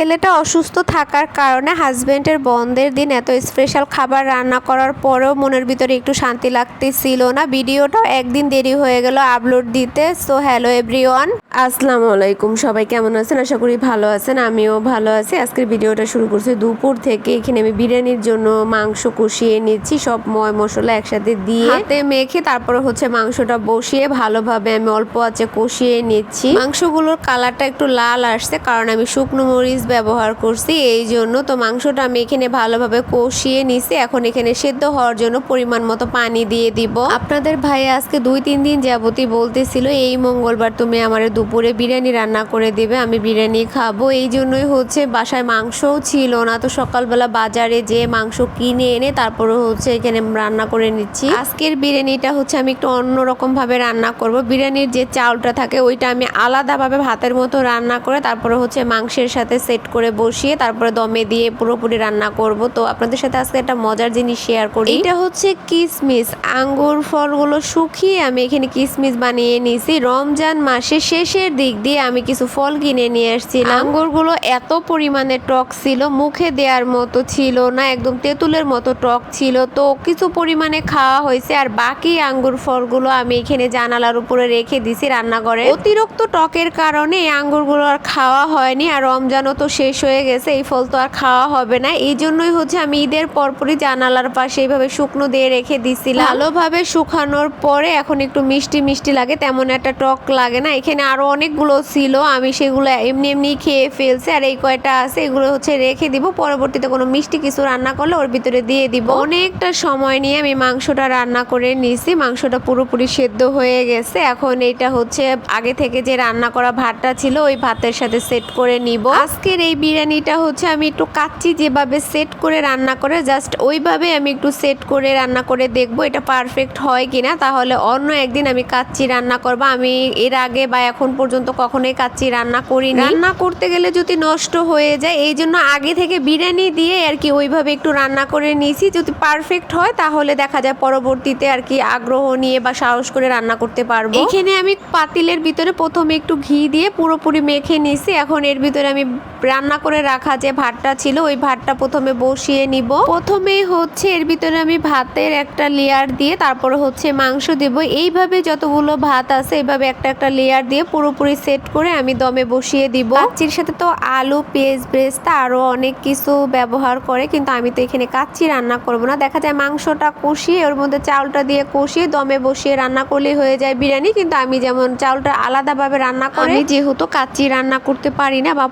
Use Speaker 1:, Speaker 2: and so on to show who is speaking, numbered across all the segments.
Speaker 1: ছেলেটা অসুস্থ থাকার কারণে হাজব্যান্ডের বন্ধের দিন এত স্পেশাল খাবার রান্না করার পরেও মনের ভিতরে একটু শান্তি লাগতেছিল না। ভিডিওটাও একদিন দেরি হয়ে গেল আপলোড দিতে। সো হ্যালো এভরিওয়ান আসসালামু আলাইকুম। সবাই কেমন আছেন? আশা করি ভালো আছেন আমিও ভালো আছি। আজকের ভিডিওটা শুরু করছি দুপুর থেকে। এখানে আমি বিরিয়ানির জন্য মাংস কষিয়ে নিচ্ছি সব ময় মশলা একসাথে দিয়ে। হাতে মেখে তারপরে হচ্ছে মাংসটা বসিয়ে ভালোভাবে আমি অল্প আছে কষিয়ে নিচ্ছি। মাংসগুলোর কালারটা একটু লাল আসছে কারণ আমি শুকনো মরিচ ব্যবহার করছি, এই জন্য তো মাংসটা আমি এখানে ভালোভাবে কষিয়ে নিছি। এখন এখানে সেদ্ধ হওয়ার জন্য পরিমাণ মতো পানি দিয়ে দিব। আপনাদের ভাই আজকে দুই তিন দিন যাবতই বলতেছিল, এই মঙ্গলবার তুমি আমার দুপুরে বিরিয়ানি রান্না করে দিবে, আমি বিরিয়ানি খাব। এই জন্যই হচ্ছে বাসায় মাংসও ছিল না। তো সকালবেলা বাজারে যে মাংস কিনে এনে তারপরে হচ্ছে এখানে রান্না করে নিচ্ছি। আজকের বিরিয়ানিটা হচ্ছে আমি একটু অন্যরকম ভাবে রান্না করব। বিরিয়ানির যে চাউলটা থাকে, ওইটা আমি আলাদাভাবে ভাতের মতো রান্না করে তারপরে হচ্ছে মাংসের সাথে সেট করে বসিয়ে তারপরে দমে দিয়ে পুরোপুরি রান্না করব। তো আপনাদের সাথে আজকে একটা মজার জিনিস শেয়ার করি। এটা হচ্ছে কিসমিস। আঙ্গুর ফলগুলো শুকিয়ে আমি এখানে কিসমিস বানিয়ে নিয়েছি। রমজান মাসের শেষের দিক দিয়ে আমি কিছু ফল কিনে নিয়ে আসছিলাম আঙ্গুরগুলো এত পরিমাণে টক ছিল মুখে দেওয়ার মতো ছিল না একদম তেঁতুলের মতো টক ছিল। তো কিছু পরিমাণে খাওয়া হয়েছে আর বাকি আঙ্গুর ফলগুলো আমি এখানে জানালার উপরে রেখে দিছি রান্নাঘরে। অতিরিক্ত টকের কারণে আঙ্গুরগুলো আর খাওয়া হয়নি আর রমজানও তো শেষ হয়ে গেছে, এই ফল তো আর খাওয়া হবে না। এই জন্যই হচ্ছে আমি ঈদের পরপরই জানালার পাশে এইভাবে শুকনো দিয়ে রেখে দিছিলাম। ভালোভাবে শুকানোর পরে এখন একটু মিষ্টি মিষ্টি লাগে, তেমন একটা টক লাগে না। এখানে আরও অনেকগুলো ছিল, আমি সেগুলো এমনি এমনি খেয়ে ফেলছি, আর এই কয়টা আছে এগুলো হচ্ছে রেখে দিব। পরবর্তীতে কোনো মিষ্টি কিছু রান্না করলে ওর ভিতরে দিয়ে দিব। অনেকটা সময় নিয়ে আমি মাংসটা রান্না করে নিয়েছি মাংসটা পুরোপুরি সেদ্ধ হয়ে গেছে। এখন এটা হচ্ছে আগে থেকে যে রান্না করা ভাতটা ছিল, ওই ভাতের সাথে সেট করে নিব। আজকের এই বিরিয়ানিটা হচ্ছে আমি একটু কাচ্চি যেভাবে সেট করে রান্না করে জাস্ট ওইভাবে আমি একটু সেট করে রান্না করে দেখব এটা পারফেক্ট হয় কিনা। তাহলে অন্য একদিন আমি কাচ্চি রান্না করব। আমি এর আগে বা এখন পর্যন্ত কখনোই কাচ্চি রান্না করি রান্না করতে গেলে যদি নষ্ট হয়ে যায়, এই জন্য আগে থেকে বিরিয়ানি দিয়ে আর কি ওইভাবে একটু রান্না করে নিয়েছি। যদি পারফেক্ট হয়, তাহলে দেখা যায় পরবর্তীতে আর কি আগ্রহ নিয়ে বা সাহস করে রান্না করতে পারব। এখানে আমি পাতিলের ভিতরে প্রথমে একটু ঘি দিয়ে পুরোপুরি মেখে নিয়েছি। এখন এর ভিতরে আমি রান্না করে রাখা যে ভাতটা ছিল, ওই ভাতটা প্রথমে বসিয়ে নিব। প্রথমে হচ্ছে এর ভিতরে আমি ভাতের একটা লেয়ার দিয়ে তারপরে হচ্ছে মাংস দেব। এইভাবে যতগুলো ভাত আছে, এইভাবে একটা একটা লেয়ার দিয়ে পুরোপুরি সেট করে আমি দমে বসিয়ে দিব। কাচ্চির সাথে তো আলু, পেঁয়াজ, ব্রেস্তা আরও অনেক কিছু ব্যবহার করে, কিন্তু আমি তো এখানে কাচ্চি রান্না করব না। দেখা যায় মাংসটা কষিয়ে, ওর মধ্যে চাউলটা দিয়ে কষিয়ে দমে বসিয়ে রান্না করলে হয়ে যায় বিরিয়ানি, কিন্তু আমি যেমন চাউলটা আলাদাভাবে রান্না করি যেহেতু কাচ্চি রান্না করতে পারি না বা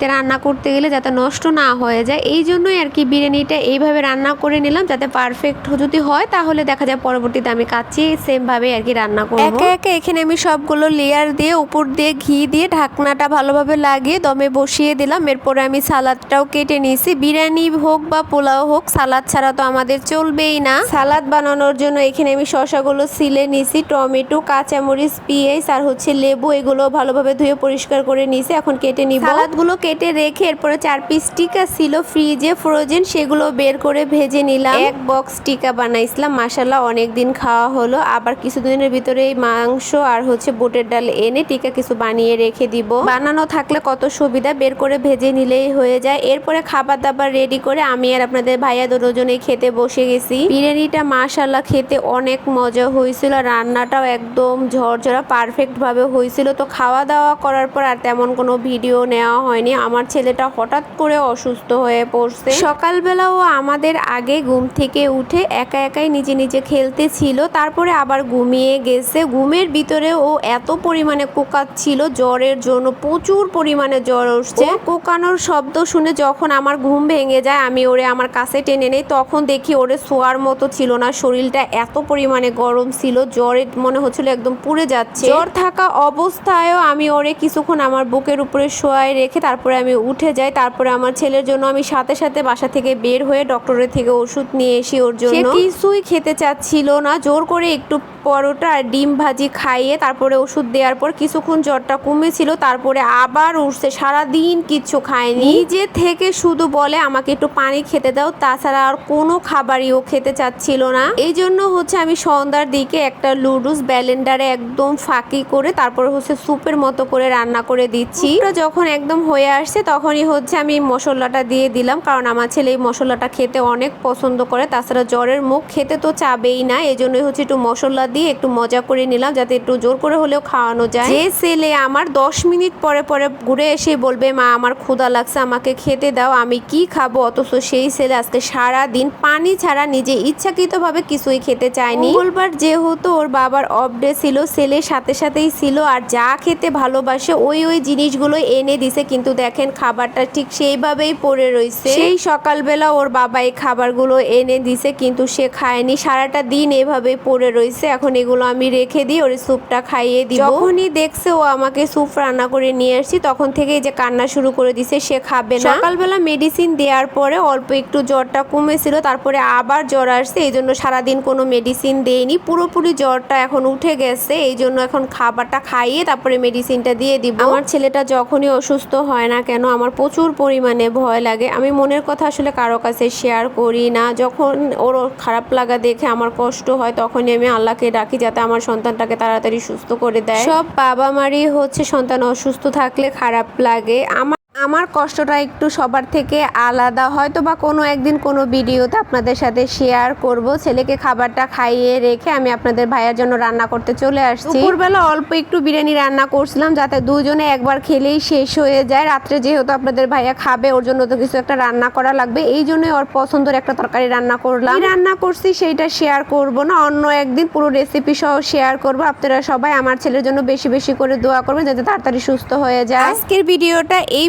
Speaker 1: পরবর্তীতে রান্না করতে গেলে যাতে নষ্ট না হয়ে যায় এই জন্যই আর কি বিরিয়ানিটা এইভাবে রান্না করে নিলাম যাতে পারফেক্ট যদি হয় তাহলে দেখা যায় পরবর্তীতে আমি কাচ্চি সেম ভাবে আর কি রান্না করব। একে একে এখানে আমি সবগুলো লেয়ার দিয়ে উপর দিয়ে ঘি দিয়ে ঢাকনাটা ভালোভাবে লাগিয়ে দমে বসিয়ে দিলাম। এরপরে আমি সালাদটাও কেটে নিয়েছি। বিরিয়ানি হোক বা পোলাও হোক সালাদ ছাড়া তো আমাদের চলবেই না। সালাদ বানানোর জন্য এখানে আমি শশাগুলো সিলে নিয়েছি টমেটো কাঁচামরিচ পেঁয়াজ আর হচ্ছে লেবু এগুলো ভালোভাবে ধুয়ে পরিষ্কার করে নিয়েছি। এখন কেটে নিব। সালাদগুলো কেটে রেখে এরপরে চার পিস টিকা ছিল ফ্রিজে ফ্রোজেন সেগুলো বের করে ভেজে নিলাম। এক বক্স টিকা বানাইছিলাম মাসাল্লাহ অনেক দিন খাওয়া হলো। আবার কিছুদিনের ভিতরে এই মাংস আর হচ্ছে বুটের ডাল এনে টিকা কিছু বানিয়ে রেখে দিব। বানানো থাকলে কত সুবিধা, বের করে ভেজে নিলেই হয়ে যায়। এরপরে খাবার দাবার রেডি করে আমি আর আপনাদের ভাইয়া দুজনে খেতে বসে গেছি। বিরিয়ানিটা মাশাল্লাহ খেতে অনেক মজা হয়েছিল রান্নাটাও একদম ঝরঝরা পারফেক্ট ভাবে হয়েছিল। তো খাওয়া দাওয়া করার পর আর তেমন কোনো ভিডিও নেওয়া হয়নি। আমার ছেলেটা হঠাৎ করে অসুস্থ হয়ে পড়ছে। সকালবেলাও আমাদের আগে ঘুম থেকে উঠে একা একাই নিজে নিজে খেলতে ছিল তারপরে আবার ঘুমিয়ে গেছে। ঘুমের ভিতরে ও এত পরিমাণে কোকাচ্ছিল, জ্বরের জন্য প্রচুর পরিমাণে জ্বর উঠছে। কোকানোর শব্দ শুনে যখন আমার ঘুম ভেঙে যায়, আমি ওরে আমার কাছে টেনে নেই, তখন দেখি ওরে শোয়ার মতো ছিল না, শরীরটা এত পরিমাণে গরম ছিল, জ্বরে মনে হচ্ছিল একদম পুড়ে যাচ্ছে। জ্বর থাকা অবস্থায়ও আমি ওরে কিছুক্ষণ আমার বুকের উপরে শোয়ায় রেখে তারপরে আমি উঠে যাই তারপরে আমার ছেলের জন্য আমি সাথে সাথে বাসা থেকে বের হয়ে ডক্টরের থেকে ওষুধ নিয়ে এসি ওর জন্য। কিছুই খেতে চাচ্ছিল না জোর করে একটু পরোটা আর ডিম ভাজি খাইয়ে তারপরে ওষুধ দেওয়ার পর কিছুক্ষণ জ্বরটা কমেছিল, তারপরে আবার উঠছে। সারাদিন কিচ্ছু খায়নি। নিজে থেকে শুধু বলে, আমাকে একটু পানি খেতে দাও। তাছাড়া আর কোনো খাবারই ও খেতে চাচ্ছিল না। এই জন্য হচ্ছে আমি সন্ধ্যার দিকে একটা লুডুস ব্যালেন্ডারে একদম ফাঁকি করে তারপরে হচ্ছে স্যুপের মতো করে রান্না করে দিচ্ছি। যখন একদম হয়ে আসছে, তখনই হচ্ছে আমি মশলাটা দিয়ে দিলাম। কারণ আমার ছেলে এই মশলাটা খেতে অনেক পছন্দ করে। তাছাড়া জ্বরের মুখ খেতে তো চাবেই না। এই জন্যই হচ্ছে একটু মশলা দিয়ে একটু মজা করে নিলাম যাতে একটু জোর করে হলেও খাওয়ানো যায়। যে ছেলে আমার দশ মিনিট পরে পরে ঘুরে এসে বলবে, মা, আমার ক্ষুধা লাগছে, আমাকে খেতে দাও, আমি কি খাব? অথচ সেই ছেলে আজকে সারা দিন পানি ছাড়া নিজে ইচ্ছাকৃতভাবে কিছুই খেতে চায়নি। মঙ্গলবার যেহেতু ওর বাবার অফ ডে ছিল, ছেলের সাথে সাথেই ছিল, আর যা খেতে ভালোবাসে ওই ওই জিনিসগুলো এনে দিছে, কিন্তু দেখেন খাবারটা ঠিক সেইভাবেই পড়ে রয়েছে সেই সকালবেলা ওর বাবা এই খাবারগুলো এনে দিছে, কিন্তু সে খায়নি, সারাটা দিন এভাবে পড়ে রয়েছে এখন এগুলো আমি রেখে দিই ওর স্যুপটা খাইয়ে দিই যখনই দেখছে ও আমাকে স্যুপ রান্না করে নিয়ে আসছি, তখন থেকেই যে কান্না শুরু করে দিছে, সে খাবে না। সকালবেলা মেডিসিন দেওয়ার পরে অল্প একটু জ্বরটা কমেছিল, তারপরে আবার জ্বর আসছে, এই জন্য সারাদিন কোনো মেডিসিন দেয়নি পুরোপুরি জ্বরটা এখন উঠে গেছে, এই জন্য এখন খাবারটা খাইয়ে তারপরে মেডিসিনটা দিয়ে দিব। আমার ছেলেটা যখনই অসুস্থ হয় না কেন, আমার প্রচুর পরিমাণে ভয় লাগে। আমি মনের কথা আসলে কারও কাছে শেয়ার করি না। যখন ওর খারাপ লাগা দেখে আমার কষ্ট হয়, তখনই আমি আল্লাহকে ডাকি যাতে আমার সন্তানটাকে তাড়াতাড়ি সুস্থ করে দেয়। সব বাবা মারই হচ্ছে সন্তান অসুস্থ থাকলে খারাপ লাগে। আমার আমার কষ্টটা একটু সবার থেকে আলাদা। হয়তো বা কোনো একদিন কোনো ভিডিওতে আপনাদের সাথে শেয়ার করব। ছেলেকে খাবারটা খাইয়ে রেখে আমি আপনাদের ভাইয়ের জন্য রান্না করতে চলে আসছি। দুপুরবেলা অল্প একটু বিরিয়ানি রান্না করছিলাম যাতে দুজনে একবার খেলেই শেষ হয়ে যায়। রাত্রে যেহেতু আপনাদের ভাইয়া খাবে ওর জন্য তো কিছু একটা রান্না করা লাগবে। এই জন্যই ওর পছন্দের একটা তরকারি রান্না করলাম। রান্না করছি সেইটা শেয়ার করব না অন্য একদিন পুরো রেসিপি সহ শেয়ার করব। আপনারা সবাই আমার ছেলের জন্য বেশি বেশি করে দোয়া করবেন যাতে তাড়াতাড়ি সুস্থ হয়ে যায়। আজকের ভিডিওটা এই